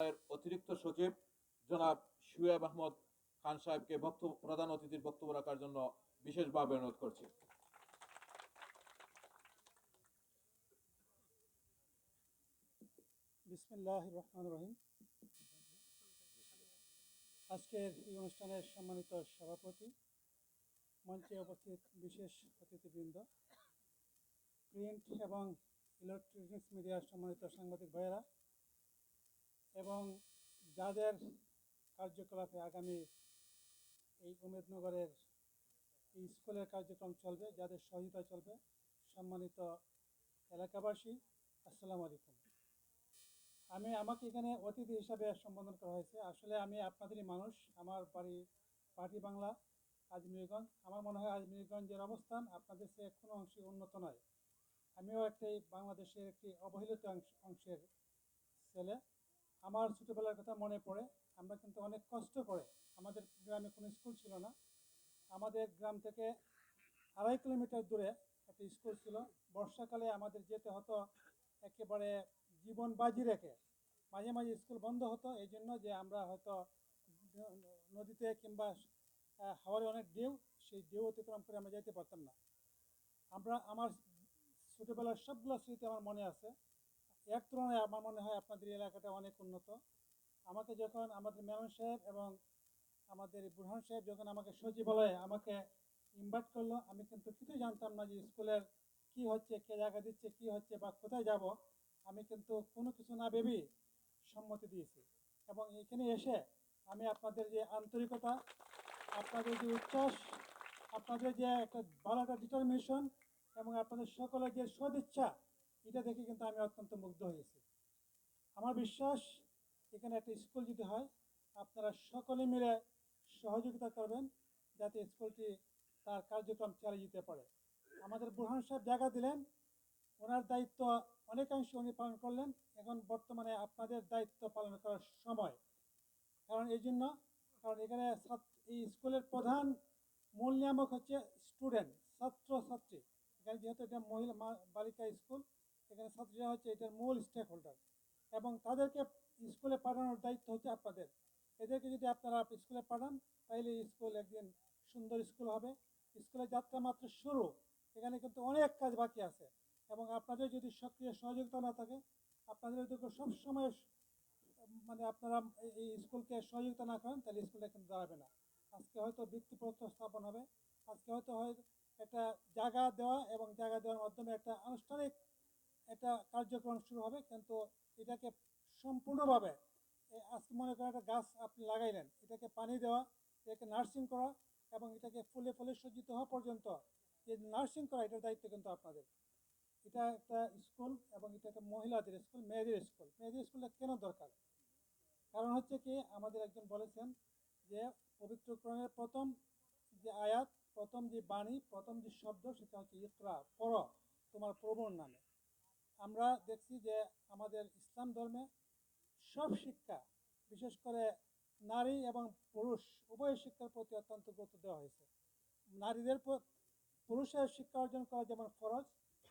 অতিরিক্ত সচিব জনাব শুয়েব আহমদ খান সাহেবকে বক্তব্য প্রধান অতিথির বক্তব্য রাখার জন্য বিশেষভাবে অনুরোধ করছি। বিসমিল্লাহ রহমান রহিম। আজকের এই অনুষ্ঠানের সম্মানিত সভাপতি, মঞ্চে উপস্থিত বিশেষ অতিথিবৃন্দ, প্রিন্ট এবং ইলেকট্রনিক্স মিডিয়ার সম্মানিত সাংবাদিক ভাইয়েরা এবং যাদের কার্যকলাপে আগামী এই উমেদনগরের এই স্কুলের কার্যক্রম চলবে, যাদের সহযোগিতা চলবে, সম্মানিত এলাকাবাসী, আসসালামু আলাইকুম। আমি, আমাকে এখানে অতিথি হিসাবে সম্বোধন করা হয়েছে। আসলে আমি আপনাদেরই মানুষ, আমার বাড়ি পার্টি বাংলা, আজমিরগঞ্জ। আমার মনে হয় আজমিরগঞ্জের অবস্থান আপনাদের সে কোনো অংশে উন্নত নয়। আমিও একটি বাংলাদেশের একটি অবহেলিত অংশের ছেলে। আমার ছোটোবেলার কথা মনে পড়ে, আমরা কিন্তু অনেক কষ্ট করে, আমাদের গ্রামে কোনো স্কুল ছিল না, আমাদের গ্রাম থেকে আড়াই কিলোমিটার দূরে একটা স্কুল ছিল, বর্ষাকালে আমাদের যেতে হতো একেবারে জীবন বাজি রেখে, মাঝে মাঝে স্কুল বন্ধ হতো, এই জন্য যে আমরা হয়তো নদীতে কিংবা হাওয়ারে অনেক ঢেউ, সেই ঢেউ অতিক্রম করে আমরা যেতে পারতাম না। আমরা, আমার ছোটোবেলার সবগুলো স্মৃতি আমার মনে আছে এক তুলনায় আমার মনে হয় আপনাদের এলাকাটা অনেক উন্নত। আমাকে যখন আমাদের মেমন সাহেব এবং আমাদের বুরহান সাহেব যখন আমাকে সচিবালয়ে আমাকে ইনভাইট করল, আমি কিন্তু কিছুই জানতাম না যে স্কুলের কি হচ্ছে, কে জায়গা দিচ্ছে, কি হচ্ছে বা কোথায় যাব, আমি কিন্তু কোনো কিছু না ভেবেই সম্মতি দিয়েছি। এবং এখানে এসে আমি আপনাদের যে আন্তরিকতা, আপনাদের যে উচ্ছ্বাস, আপনাদের যে একটা ভালো একটা ডিটারমিনেশন এবং আপনাদের সকলের যে সদিচ্ছা এটা দেখে কিন্তু আমি অত্যন্ত মুগ্ধ হয়েছি। আমার বিশ্বাস, এখানে একটা স্কুল যদি হয়, আপনারা সকলে মিলে সহযোগিতা করবেন যাতে স্কুলটি তার কার্যক্রম চালিয়ে যেতে পারে। আমাদের বুরহান সাহেব জায়গা দিলেন, ওনার দায়িত্ব অনেকাংশে উনি পালন করলেন। এখন বর্তমানে আপনাদের দায়িত্ব পালন করার সময়। কারণ এই জন্য, কারণ এখানে এই স্কুলের প্রধান মূল নিয়ামক হচ্ছে স্টুডেন্ট ছাত্র ছাত্রী এখানে যেহেতু এটা মহিলা বালিকা স্কুল এখানে ছাত্রীরা হচ্ছে এটার মূল স্টেক হোল্ডার এবং তাদেরকে স্কুলে পাঠানোর দায়িত্ব হচ্ছে আপনাদের। এদেরকে যদি আপনারা স্কুলে পাঠান তাহলে স্কুল একদিন সুন্দর স্কুল হবে। স্কুলের যাত্রা মাত্র শুরু। এখানে কিন্তু অনেক কাজ বাকি আছে এবং আপনাদের যদি সক্রিয় সহযোগিতা না থাকে, আপনাদের যদি সবসময় মানে আপনারা এই- এই স্কুলকে সহযোগিতা না করেন তাহলে স্কুলটা কিন্তু দাঁড়াবে না। আজকে হয়তো ভিত্তিপ্রস্তর স্থাপন হবে। আজকে হয়তো হয় একটা জায়গা দেওয়া এবং জায়গা দেওয়ার মাধ্যমে একটা আনুষ্ঠানিক একটা কার্যক্রম শুরু হবে, কিন্তু এটাকে সম্পূর্ণভাবে আজকে মনে করেন একটা গাছ আপনি লাগাইলেন, এটাকে পানি দেওয়া, এটাকে নার্সিং করা এবং এটাকে ফুলে ফুলে সজ্জিত হওয়া পর্যন্ত যে নার্সিং করা, এটার দায়িত্ব কিন্তু আপনাদের। এটা একটা স্কুল এবং এটা একটা মহিলাদের স্কুল, মেয়েদের স্কুল। মেয়েদের স্কুলটা কেন দরকার? কারণ হচ্ছে কি, আমাদের একজন বলেছেন যে পবিত্র কোরআনের প্রথম যে আয়াত, প্রথম যে বাণী, প্রথম যে শব্দ, সেটা হচ্ছে ইকরা, পড়, তোমার প্রবণ নামে। আমরা দেখছি যে আমাদের ইসলাম ধর্মে সব শিক্ষা, বিশেষ করে নারী এবং পুরুষ, উভয় শিক্ষার প্রতি অত্যন্ত গুরুত্ব দেওয়া হয়েছে। নারীদের পুরুষের শিক্ষা অর্জন করা যেমন ফরজ,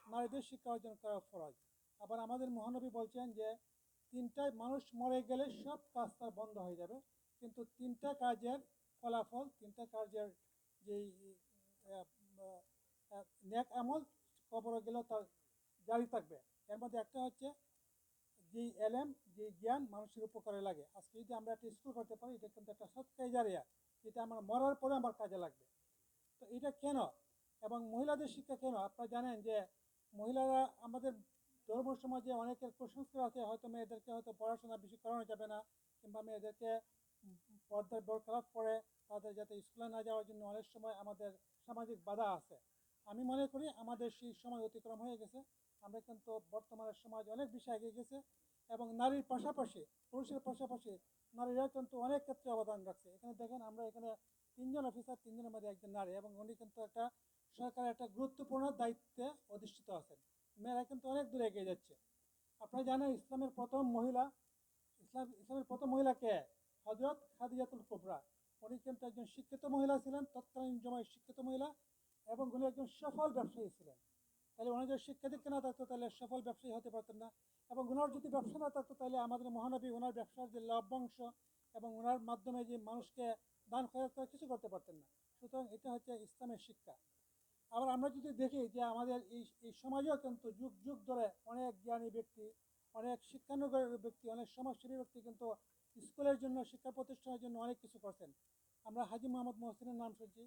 নারীদের শিক্ষা অর্জন করা ফরজ। আবার আমাদের মহানবী বলছেন যে, তিনটায় মানুষ মরে গেলে সব কাজ তার বন্ধ হয়ে যাবে, কিন্তু তিনটা কাজের ফলাফল, তিনটা কাজের যেই নেক আমল কবরে গেলেও তার জারি থাকবে। এর মধ্যে একটা হচ্ছে যে এলেম যে জ্ঞান মানুষের উপকারে লাগে। আজকে যদি আমরা একটা স্কুল করতে পারি, এটা কিন্তু একটা সৎকাই জারিয়া যেটা আমার মরার পরে আমার কাজে লাগবে। তো এটা কেন? এবং মহিলাদের শিক্ষা কেন? আপনারা জানেন যে মহিলারা আমাদের ধর্ম সমাজে অনেকের কুসংস্কার আছে, হয়তো মেয়েদেরকে হয়তো পড়াশোনা বেশি করানো যাবে না, কিংবা মেয়েদেরকে পর্দার বরকরাত পড়ে তাদের যাতে স্কুলে না যাওয়ার জন্য অনেক সময় আমাদের সামাজিক বাধা আছে। আমি মনে করি আমাদের সেই সময় অতিক্রম হয়ে গেছে। আমরা কিন্তু বর্তমানে সমাজ অনেক বেশি এগিয়ে গেছে এবং নারীর পাশাপাশি, পুরুষের পাশাপাশি নারীরা কিন্তু অনেক ক্ষেত্রে অবদান রাখছে। এখানে দেখেন আমরা এখানে তিনজন অফিসার তিনজনের মধ্যে একজন নারী এবং উনি কিন্তু একটা সরকারের একটা গুরুত্বপূর্ণ দায়িত্বে অধিষ্ঠিত আছেন। মেয়েরা কিন্তু অনেক দূরে এগিয়ে যাচ্ছে। আপনারা জানেন ইসলামের প্রথম মহিলা, ইসলাম ইসলামের প্রথম মহিলা কে? হজরত খাদিজাতুল কুবরা। উনি কিন্তু একজন শিক্ষিত মহিলা ছিলেন, তৎকালীন জমায় শিক্ষিত মহিলা এবং উনি একজন সফল ব্যবসায়ী ছিলেন। তাহলে উনি যদি শিক্ষা দীক্ষা না থাকতো, তাহলে সফল ব্যবসায়ী হতে পারতেন না। এবং ওনার যদি ব্যবসা না থাকতো, তাহলে আমাদের মহানবী ওনার ব্যবসার যে লভ্যাংশ এবং ওনার মাধ্যমে যে মানুষকে দান খরচ করে, কিছু করতে পারতেন না। সুতরাং এটা হচ্ছে ইসলামের শিক্ষা। আবার আমরা যদি দেখি যে আমাদের এই এই সমাজেও কিন্তু যুগ যুগ ধরে অনেক জ্ঞানী ব্যক্তি, অনেক শিক্ষানুগ ব্যক্তি, অনেক সমাজসেবী ব্যক্তি কিন্তু স্কুলের জন্য, শিক্ষা প্রতিষ্ঠানের জন্য অনেক কিছু করছেন। আমরা হাজি মোহাম্মদ মহসিনের নাম শুনছি।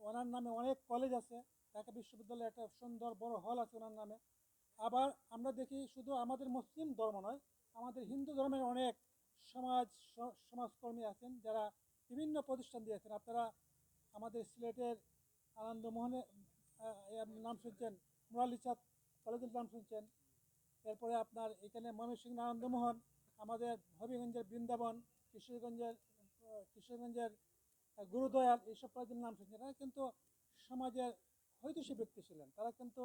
ওনার নামে অনেক কলেজ আছে, ঢাকা বিশ্ববিদ্যালয়ে একটা সুন্দর বড় হল আছে ওনার নামে। আবার আমরা দেখি শুধু আমাদের মুসলিম ধর্ম নয়, আমাদের হিন্দু ধর্মের অনেক সমাজ, সমাজকর্মী আছেন যারা বিভিন্ন প্রতিষ্ঠান দিয়েছেন। আপনারা আমাদের সিলেটের আনন্দমোহনে নাম শুনছেন, মুরালি চাঁদ কলেজের নাম শুনছেন। এরপরে আপনার এখানে ময়মনসিংহ আনন্দমোহন, আমাদের হবিগঞ্জের বৃন্দাবন, কিশোরগঞ্জের কিশোরগঞ্জের গুরুদয়াল এইসব কলেজের নাম শুনছেন তারা কিন্তু সমাজের হৈতসী ব্যক্তি ছিলেন। তারা কিন্তু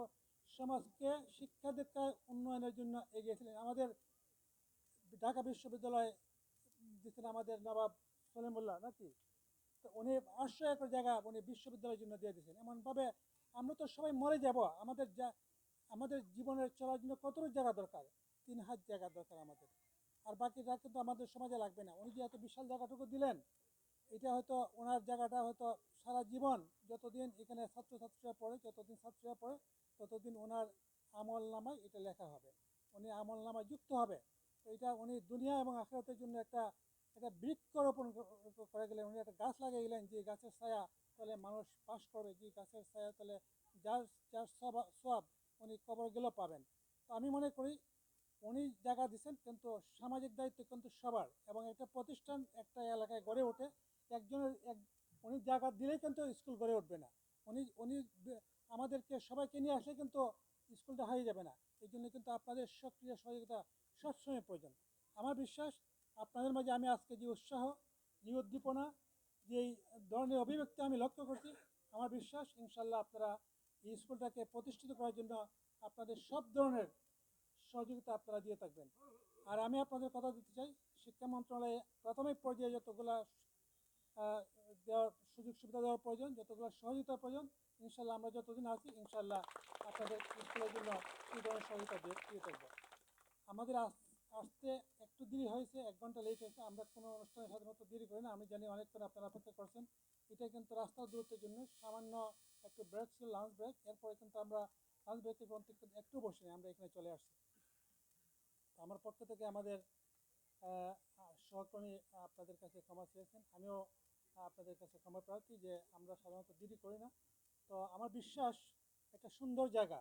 সমাজকে শিক্ষা দীক্ষায় উন্নয়নের জন্য এগিয়েছিলেন আমাদের ঢাকা বিশ্ববিদ্যালয়ে দিচ্ছেন আমাদের নবাব সলিমুল্লাহ নাকি? তো উনি আটশো একর জায়গা উনি বিশ্ববিদ্যালয়ের জন্য দিয়ে দিয়েছেন। এমনভাবে আমরা তো সবাই মরে যাব। আমাদের যা, আমাদের জীবনের চলার জন্য কতটুকু জায়গা দরকার? তিন হাত জায়গা দরকার আমাদের। আর বাকি বাকিটা কিন্তু আমাদের সমাজে লাগবে না। উনি যে এত বিশাল জায়গাটুকু দিলেন এটা হয়তো ওনার জায়গাটা হয়তো সারা জীবন যতদিন এখানে ছাত্রছাত্রীরা পড়ে, যতদিন ছাত্রীরা পড়ে, ততদিন ওনার আমল নামায় এটা লেখা হবে। উনি আমল নামায় যুক্ত হবে। তো এটা উনি দুনিয়া এবং আখেরাতের জন্য একটা একটা বৃক্ষরোপণ ক- করে গেলেন। উনি একটা গাছ লাগিয়ে গেলেন যে গাছের ছায়া তলে মানুষ বাস করবে, যে গাছের ছায়া তলে যার যার সব সব উনি কবর গেলেও পাবেন। তো আমি মনে করি উনি জায়গা দিচ্ছেন কিন্তু সামাজিক দায়িত্ব কিন্তু সবার এবং একটা প্রতিষ্ঠান, একটা এলাকায় গড়ে ওঠে। জায়গা দিলেই কিন্তু স্কুল গড়ে উঠবে না। উনি উনি আমাদেরকে সবাইকে নিয়ে আসলে কিন্তু স্কুলটা হারিয়ে যাবে না। এই জন্য কিন্তু আপনাদের সক্রিয় সহযোগিতা সবসময় প্রয়োজন। আমার বিশ্বাস, আপনাদের মাঝে আমি আজকে যে উৎসাহ, যে উদ্দীপনা, যে ধরনের অভিব্যক্তি আমি লক্ষ্য করছি, আমার বিশ্বাস ইনশাল্লাহ আপনারা এই স্কুলটাকে প্রতিষ্ঠিত করার জন্য আপনাদের সব ধরনের সহযোগিতা আপনারা দিয়ে থাকবেন। আর আমি আপনাদের কথা দিতে চাই, শিক্ষা মন্ত্রণালয়ে প্রাথমিক পর্যায়ে যতগুলা দেওয়ার সুযোগ সুবিধা দেওয়ার প্রয়োজন, যতগুলো সহযোগিতার প্রয়োজন, ইনশাল্লাহ আমরা যতদিন আছি, ইনশাল্লাহ আপনাদের স্কুলের জন্য এই ধরনের সহযোগিতা দিয়ে দিয়ে থাকব আমাদের আস- আসতে একটু দেরি হয়েছে, এক ঘণ্টা লেট হয়েছে, আমরা কোনো অনুষ্ঠানে সাধারণত দেরি করি না, আমি জানি অনেকক্ষণ আপনারা অপেক্ষা করছেন। এটা কিন্তু রাস্তার দূরত্বের জন্য সামান্য একটু ব্রেক ছিল লাঞ্চ ব্রেক এরপরে কিন্তু আমরা লাঞ্চ ব্রেকের থেকে একটু বসে আমরা এখানে চলে আসছি। আমার পক্ষ থেকে আমাদের সহকর্মী আপনাদের কাছে ক্ষমা চেয়েছেন, আমিও আপনাদের কাছে ক্ষমা প্রার্থী যে আমরা সাধারণত দেরি করি না। তো আমার বিশ্বাস একটা সুন্দর জায়গা।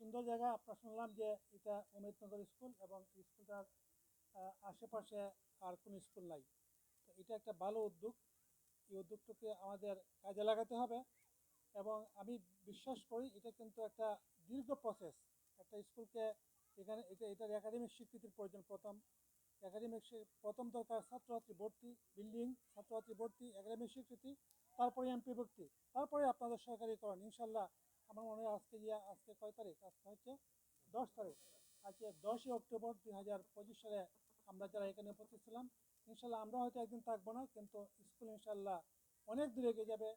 সুন্দর জায়গা আপনার শুনলাম যে এটা অমৃতনগর স্কুল এবং স্কুলটার আশেপাশে আর কোনো স্কুল নাই। তো এটা একটা ভালো উদ্যোগ। এই উদ্যোগটাকে আমাদের কাজে লাগাতে হবে এবং আমি বিশ্বাস করি এটা কিন্তু একটা দীর্ঘ প্রসেস একটা স্কুলকে এখানে, এটা, এটার একাডেমিক স্বীকৃতির প্রয়োজন প্রথম। একাডেমিক প্রথম দরকার ছাত্রছাত্রী ভর্তি, বিল্ডিং, ছাত্রছাত্রী ভর্তি, একাডেমিক স্বীকৃতি, তারপরে এমপি ভর্তি। তারপরে আপনাদের সরকারিকরণ ইনশাল্লাহ আমার মনে হয় আজকে যে আজকে কয় তারিখ? আজকে হচ্ছে দশ তারিখ। আজকে দশই অক্টোবর দুই হাজার পঁচিশ সালে আমরা যারা এখানে উপস্থিত ছিলাম ইনশাল্লাহ আমরা হয়তো একদিন থাকব না, কিন্তু স্কুল ইনশাল্লাহ অনেক দূরে এগিয়ে যাবে।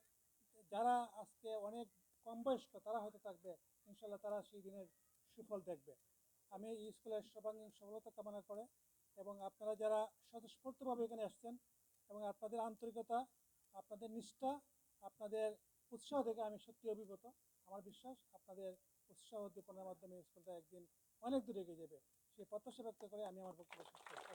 যারা আজকে অনেক কম বয়স্ক, তারা হয়তো থাকবে। ইনশাল্লাহ তারা সেই দিনের সুফল দেখবে। আমি এই স্কুলের সর্বাঙ্গীন সফলতা কামনা করে এবং আপনারা যারা স্বতঃস্ফূর্তভাবে এখানে আসছেন এবং আপনাদের আন্তরিকতা, আপনাদের নিষ্ঠা, আপনাদের উৎসাহ দেখে আমি সত্যি অভিজ্ঞত আমার বিশ্বাস, আপনাদের উৎসাহ উদ্দীপনার মাধ্যমে স্কুলটা একদিন অনেক দূরে এগিয়ে যাবে। সেই প্রত্যাশা ব্যক্ত করে আমি আমার শেষ করছি।